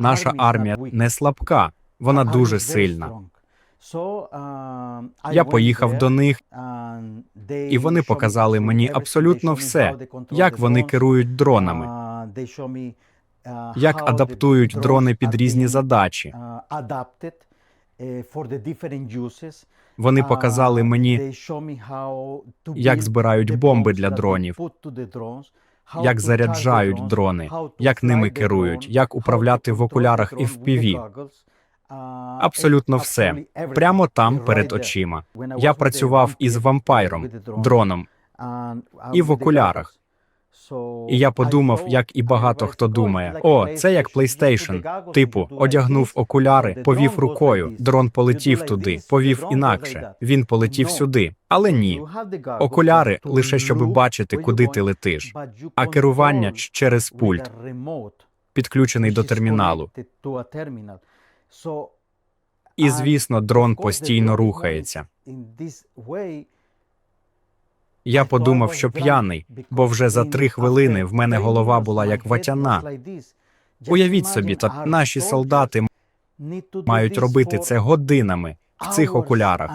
Наша армія не слабка, вона дуже сильна. Я поїхав до них, і вони показали мені абсолютно все, як вони керують дронами, як адаптують дрони під різні задачі. Вони показали мені, як збирають бомби для дронів, як заряджають дрони, як ними керують, як управляти в окулярах і в піві. Абсолютно все. Прямо там перед очима. Я працював із вампайром, дроном, і в окулярах. І я подумав, як і багато хто думає: о, це як PlayStation. Типу, одягнув окуляри, повів рукою, дрон полетів туди, повів інакше. Він полетів сюди. Але ні. Окуляри лише щоб бачити, куди ти летиш, а керування через пульт, підключений до терміналу. І звісно, дрон постійно рухається. Я подумав, що п'яний, бо вже за три хвилини в мене голова була як ватяна. Уявіть собі, та наші солдати мають робити це годинами в цих окулярах.